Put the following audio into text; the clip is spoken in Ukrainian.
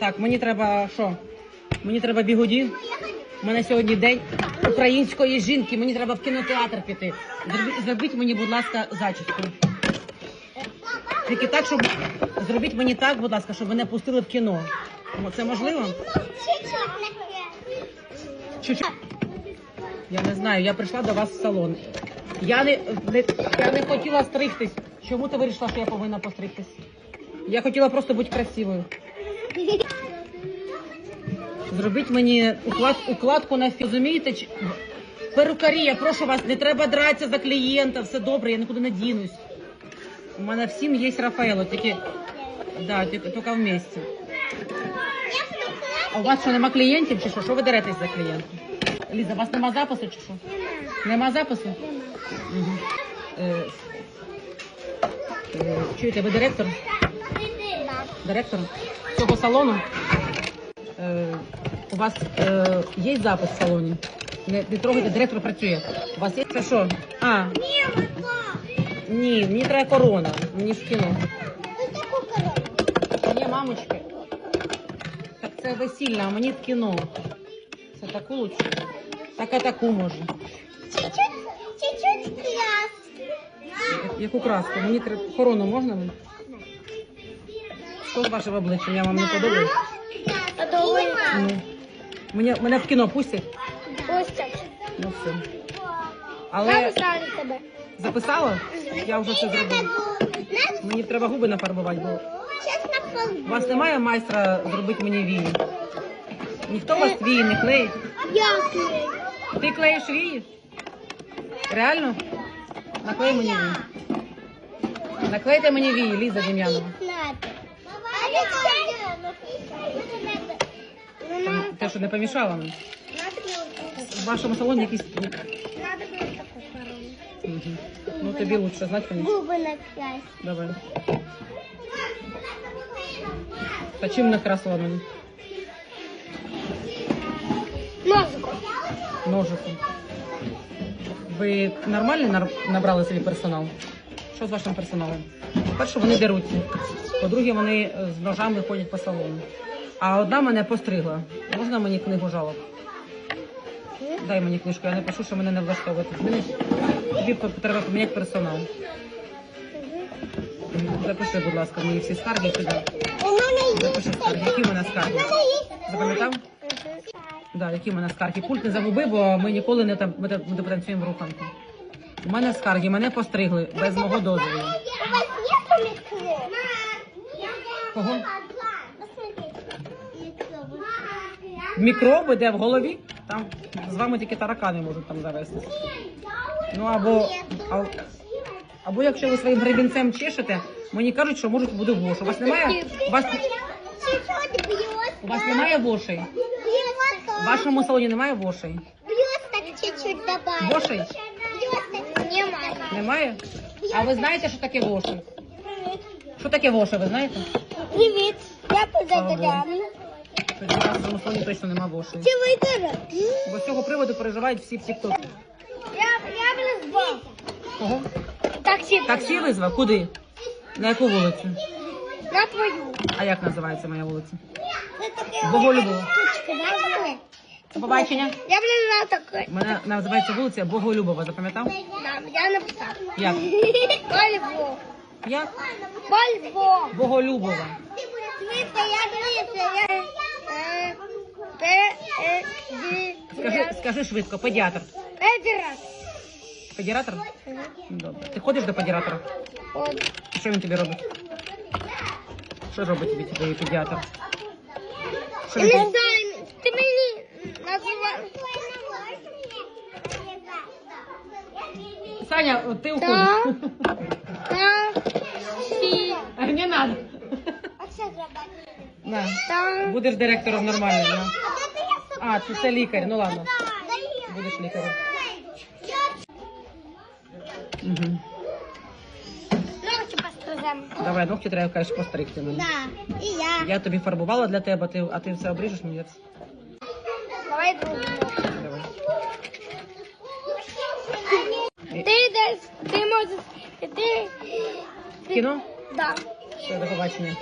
Так, мені треба що? Мені треба бігуді. У мене сьогодні день української жінки. Мені треба в кінотеатр піти. Зробіть, мені, будь ласка, зачіску. Тільки так, щоб зробіть мені так, будь ласка, щоб мене пустили в кіно. Це можливо? Я не знаю, я прийшла до вас в салон. Я не, не, я не хотіла стригтись. Чому ти вирішила, що я повинна постригтись? Я хотіла просто бути красивою. Зробіть мені уклад, укладку на фі. Розумієте? чи- Перукарі, я прошу вас, не треба дратися за клієнта, все добре, я нікуди не дінусь. У мене всім є Рафаело, тільки, да, тільки, тільки вместе. А у вас що, нема клієнтів чи що? Що ви деретесь за клієнтів? Ліза, у вас нема запису чи що? Нема запису? Угу. Е, е, чуєте, ви директор? Директор цього салону? У вас е, є запис в салоні? Не, не трогайте, директор працює. У вас є це що? А, ні, мені треба корона, мені ж в кіно. Ні, мамочки. Так це весільна, а мені в кіно. Це таку лучше. Так а таку може. Чуть-чуть краски. Я- Яку краску? Мені треба корону можна мені? Що з вашим обличчям? Я вам не подобаюсь? Ну. Мене, мене в кіно пустять? Пустять. Ну все. Я Але тебе. записала? Я вже це зробила. Мені треба губи нафарбувати, бо Чесно, у вас немає майстра зробити мені вії. Ніхто у вас вії не клеїть. Дякую. Ти клеїш вії? Реально? Наклей мені вії. Наклейте мені вії, Ліза Дем'янова. Там Те, що не помішало мені. В вашому салоні якісь. Мгм. Ну тобі лучше знати, конечно. Губи накрась. Давай. Та чим накрасила мені? Музику. Ножиком. Ви нормально нар- набрали собі персонал? Що з вашим персоналом? По-перше, вони деруться. По-друге, вони е, з ножами ходять по салону. А одна мене постригла. Можна мені книгу жалоб? Дай мені книжку, я напишу, що мене не влаштовує. Зміни- Тобі треба поміняти персонал. Запиши, будь ласка, мої всі скарги сюди. Запиши скарги. Які в мене скарги? Запам'ятав? Да, які в мене скарги? Пульт не загуби, бо ми ніколи не там ми та- ми потанцюємо в руханку. У мене скарги, мене постригли без мого дозволу. У вас є поліклин? Кого? Мікроби де в голові? Там з вами тільки таракани можуть там завестися. Ну або, а- або якщо ви своїм гребінцем чешете, мені кажуть, що можуть бути воші. У вас немає? У вас, у вас немає вошей? В вашому салоні немає вошей? Чуть-чуть добавить. Вошей? Немає. Немає? А ви знаєте, що таке воші? Що таке воші, ви знаєте? Привіт. Я Слава позадам. В вашому точно нема вошей. Чи ви теж? Бо з цього приводу переживають всі в тіктокі. Я, я близько. Кого? Таксі. Таксі визвав? Куди? На яку вулицю? На твою. А як називається моя вулиця? Це таке Боголюбова. штучка? До побачення. Я блин на такой. Мене називається вулиця Боголюбова, запам'ятав? Да, я написав. Як? Пальво. Як? Пальво. Боголюбова. Дивіться, я дивіться, я... е, Пе... е, ді- Скажи, скажи швидко, педіатр. Педерас. Педіатр? Добре. Ти ходиш до педіатра? От. І Що він тобі робить? Що робить тобі твій педіатр? Що Я він не тобі? знаю, ти мені називаєш. Саня, от ти Так. уходиш. Таксі. Не надо. А що зробити? На. Так. Будеш директором нормальним. На. А А, це, це лікар. Ну ладно. Будеш лікарем. Угу. Давай, ногті треба, конечно, постригти мені. Да, і я. Я тобі фарбувала для тебе, ти, а ти все обріжеш мені? Давай другу. Давай. Ти йдеш, ти можеш іти. В кіно? Да. Все, до побачення.